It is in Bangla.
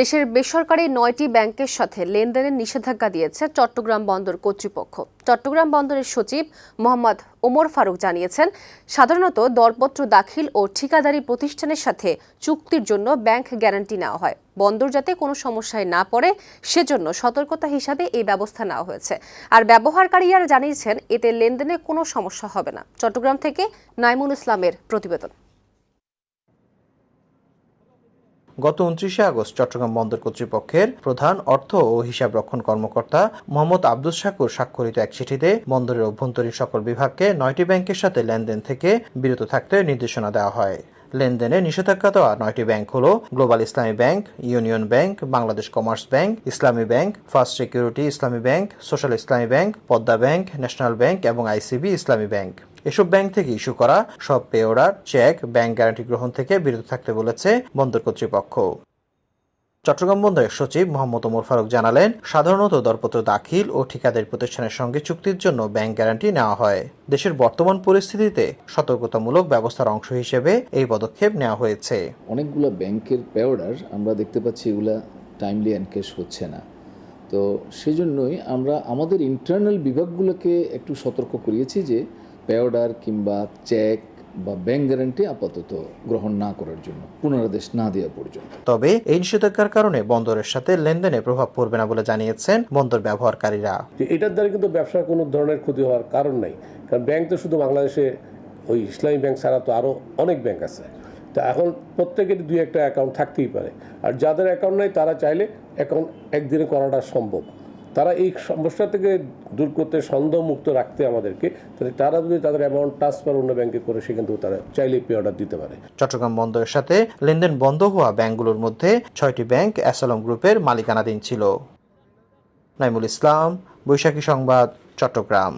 দেশের বেসরকারি নয়টি ব্যাংকের সাথে লেনদেনের নিষেধাজ্ঞা দিয়েছে চট্টগ্রাম বন্দর কর্তৃপক্ষ। চট্টগ্রাম বন্দরের সচিব মোহাম্মদ ওমর ফারুক জানিয়েছেন, সাধারণত দরপত্র দাখিল ও ঠিকাদারি প্রতিষ্ঠানের সাথে চুক্তির জন্য ব্যাংক গ্যারান্টি নেওয়া হয়। বন্দর যাতে কোনো সমস্যায় না পড়ে, সেজন্য সতর্কতা হিসাবে এই ব্যবস্থা নেওয়া হয়েছে। আর ব্যবহারকারীরা জানিয়েছেন, এতে লেনদেনে কোনো সমস্যা হবে না। চট্টগ্রাম থেকে নাইমুল ইসলামের প্রতিবেদন। গত উনত্রিশে আগস্ট চট্টগ্রাম বন্দর কর্তৃপক্ষের প্রধান অর্থ ও হিসাব রক্ষণ কর্মকর্তা মোহাম্মদ আব্দুল শাকুর স্বাক্ষরিত এক চিঠিতে বন্দরের অভ্যন্তরীণ সকল বিভাগকে নয়টি ব্যাংকের সাথে লেনদেন থেকে বিরত থাকতে নির্দেশনা দেওয়া হয়। লেনদেনে নিষেধাজ্ঞা দেওয়া নয়টি ব্যাংক হল global Islami bank, union bank, Bangladesh commerce bank, Islami bank, first security Islami bank, social Islami bank, Padma bank, national bank এবং আইসিবি ইসলামী ব্যাংক। এসব ব্যাংক থেকে ইস্যু করা সব pay order cheque, bank guarantee গ্রহণ থেকে বিরত থাকতে বলেছে বন্দর কর্তৃপক্ষ। চট্টগ্রাম বন্দরের সচিব মোহাম্মদ ওমর ফারুক জানালেন, সাধারণত দরপত্র দাখিল ও ঠিকাদারি প্রতিষ্ঠানের সঙ্গে চুক্তির জন্য ব্যাংক গ্যারান্টি নেওয়া হয়। দেশের বর্তমান পরিস্থিতিতে সতর্কতামূলক ব্যবস্থার অংশ হিসেবে এই পদক্ষেপ নেওয়া হয়েছে। অনেকগুলো ব্যাংকের পেওয়ার্ডার আমরা দেখতে পাচ্ছি এগুলা টাইমলি এনকেশ হচ্ছে না। তো সেজন্যই আমরা আমাদের ইন্টারনাল বিভাগগুলোকে একটু সতর্ক করিয়েছি যে পেওয়ার্ডার কিংবা চেক বা ব্যাংক গ্যারান্টি আপাতত গ্রহণ না করার জন্য পুনরাদেশ না দেওয়া পর্যন্ত। তবে এই নিষেধাজ্ঞার কারণে বন্দরের সাথে লেনদেনে প্রভাব পড়বে না বলে জানিয়েছেন বন্দর ব্যবহারকারীরা। যে এটার দ্বারা কিন্তু ব্যবসার কোনো ধরনের ক্ষতি হওয়ার কারণ নাই। কারণ ব্যাংক তো শুধু বাংলাদেশে ওই ইসলামী ব্যাংক ছাড়া তো আরও অনেক ব্যাংক আছে। তা এখন প্রত্যেকের দুই একটা অ্যাকাউন্ট থাকতেই পারে। আর যাদের অ্যাকাউন্ট নাই তারা চাইলে অ্যাকাউন্ট একদিনে করাটা সম্ভব। তারা এই সমস্যা থেকে দূর করতে, সন্দেহমুক্ত রাখতে আমাদেরকে, তাহলে তারা যদি তাদের অ্যামাউন্ট ট্রান্সফার অন্য ব্যাংকে করে, সে কিন্তু তারা চাইলে পে অর্ডার দিতে পারে। চট্টগ্রাম বন্দরের সাথে লেনদেন বন্ধ হওয়া ব্যাংকগুলোর মধ্যে ছয়টি ব্যাংক অ্যাসালম গ্রুপের মালিকানাধীন ছিল। নাইমুল ইসলাম, বৈশাখী সংবাদ, চট্টগ্রাম।